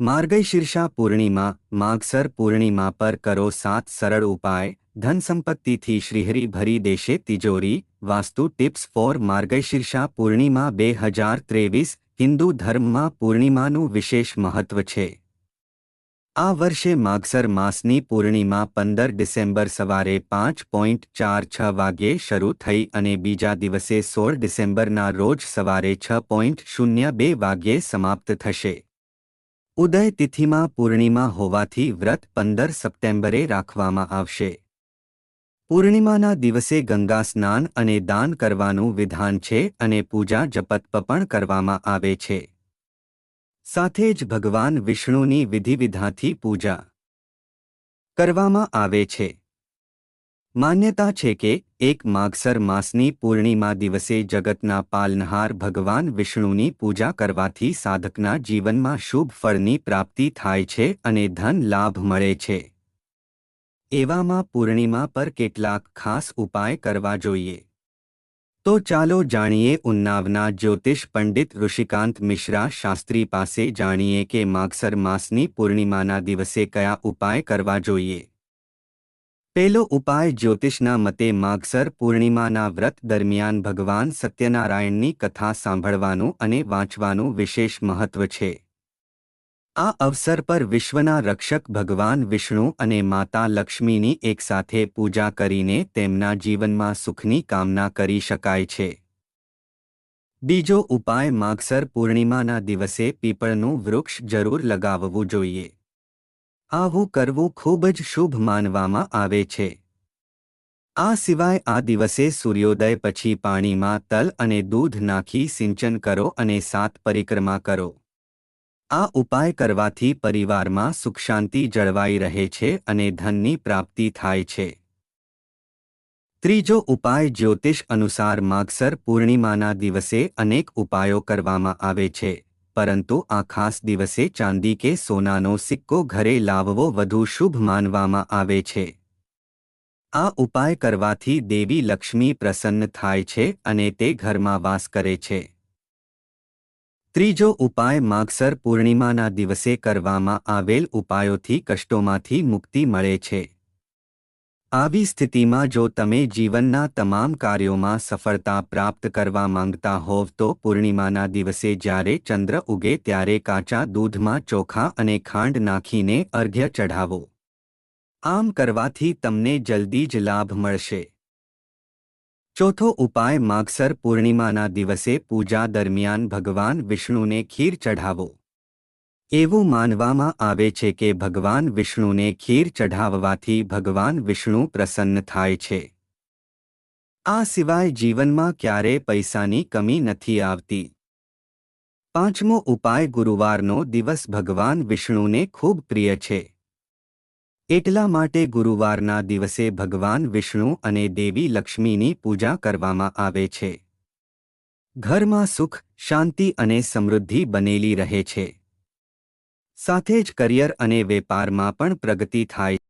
માર્ગશીર્ષા પૂર્ણિમા, માગસર પૂર્ણિમા પર કરો સાત સરળ ઉપાય, ધન સંપત્તિથી શ્રીહરી ભરી દેશે તિજોરી, વાસ્તુ ટિપ્સ ફોર માર્ગશીર્ષા પૂર્ણિમા બે હજાર ત્રેવીસ, હિન્દુ ધર્મમાં પૂર્ણિમાનું વિશેષ મહત્વ છે. આ વર્ષે માગસર માસની પૂર્ણિમા પંદર ડિસેમ્બર સવારે પાંચ પોઈન્ટ ચાર છ વાગ્યે શરૂ થઈ અને બીજા દિવસે સોળ ડિસેમ્બરના રોજ સવારે છ પોઈન્ટ શૂન્ય બે વાગ્યે સમાપ્ત થશે. ઉદય તિથિમાં પૂર્ણિમા હોવાથી વ્રત પંદર સપ્ટેમ્બરે રાખવામાં આવશે. પૂર્ણિમાના દિવસે ગંગા સ્નાન અને દાન કરવાનું વિધાન છે અને પૂજા જપતપ પણ કરવામાં આવે છે. સાથે જ ભગવાન વિષ્ણુની વિધિવિધાથી પૂજા કરવામાં આવે છે. માન્યતા છે કે, એક માગસર માસની પૂર્ણિમા દિવસે જગતના પાલનહાર ભગવાન વિષ્ણુની પૂજા કરવાથી સાધકના જીવનમાં શુભ ફળની પ્રાપ્તિ થાય છે અને ધન લાભ મળે છે. એવામાં પૂર્ણિમા પર કેટલાક ખાસ ઉપાય કરવા જોઈએ. તો ચાલો જાણીએ ઉન્નાવના જ્યોતિષ પંડિત ઋષિકાંત મિશ્રા શાસ્ત્રી પાસે જાણીએ કે માગસર માસની પૂર્ણિમાના દિવસે કયા ઉપાય કરવા જોઈએ. પહેલો ઉપાય જ્યોતિષના મતે માગસર પૂર્ણિમાના વ્રત દરમિયાન ભગવાન સત્યનારાયણની કથા સાંભળવાનું અને વાંચવાનું વિશેષ મહત્વ છે. આ અવસર પર વિશ્વના રક્ષક ભગવાન વિષ્ણુ અને માતા લક્ષ્મીની એકસાથે પૂજા કરીને તેમના જીવનમાં સુખની કામના કરી શકાય છે. બીજો ઉપાય માગસર પૂર્ણિમાના દિવસે પીપળનું વૃક્ષ જરૂર લગાવવું જોઈએ. આવું કરવું ખૂબ જ શુભ માનવામાં આવે છે. આ સિવાય આ દિવસે સૂર્યોદય પછી પાણીમાં તલ અને દૂધ નાખી સિંચન કરો અને સાત પરિક્રમા કરો. આ ઉપાય કરવાથી પરિવારમાં સુખ શાંતિ જળવાઈ રહે છે અને ધનની પ્રાપ્તિ થાય છે. ત્રીજો ઉપાય જ્યોતિષ અનુસાર માગસર પૂર્ણિમાના દિવસે અનેક ઉપાયો કરવામાં આવે છે. પરંતુ આ ખાસ દિવસે ચાંદી કે સોનાનો સિક્કો ઘરે લાવવો વધુ શુભ માનવામાં આવે છે. આ ઉપાય કરવાથી દેવી લક્ષ્મી પ્રસન્ન થાય છે અને તે ઘરમાં વાસ કરે છે. ત્રીજો ઉપાય માગસર પૂર્ણિમાના દિવસે કરવામાં આવેલ ઉપાયોથી કષ્ટોમાંથી મુક્તિ મળે છે. આવી સ્થિતિમાં જો તમે જીવનના તમામ કાર્યોમાં સફળતા પ્રાપ્ત કરવા માંગતા હોવ તો પૂર્ણિમાના દિવસે જ્યારે ચંદ્ર ઉગે ત્યારે કાચા દૂધમાં ચોખા અને ખાંડ નાખીને અર્ઘ્ય ચઢાવો. આમ કરવાથી તમને જલ્દી જ લાભ મળશે. ચોથો ઉપાય માગસર પૂર્ણિમાના દિવસે પૂજા દરમિયાન ભગવાન વિષ્ણુને ખીર ચઢાવો. એવું માનવામાં આવે છે કે ભગવાન વિષ્ણુને ખીર ચઢાવવાથી ભગવાન વિષ્ણુ પ્રસન્ન થાય છે. આ સિવાય જીવનમાં ક્યારે પૈસાની કમી નથી આવતી. પાંચમો ઉપાય ગુરુવારનો દિવસ ભગવાન વિષ્ણુને ખૂબ પ્રિય છે. એટલા માટે ગુરુવારના દિવસે ભગવાન વિષ્ણુ અને દેવી લક્ષ્મીની પૂજા કરવામાં આવે છે. ઘરમાં સુખ, શાંતિ અને સમૃદ્ધિ બનેલી રહે છે. સાથે જ કરિયર અને વેપારમાં પણ પ્રગતિ થાય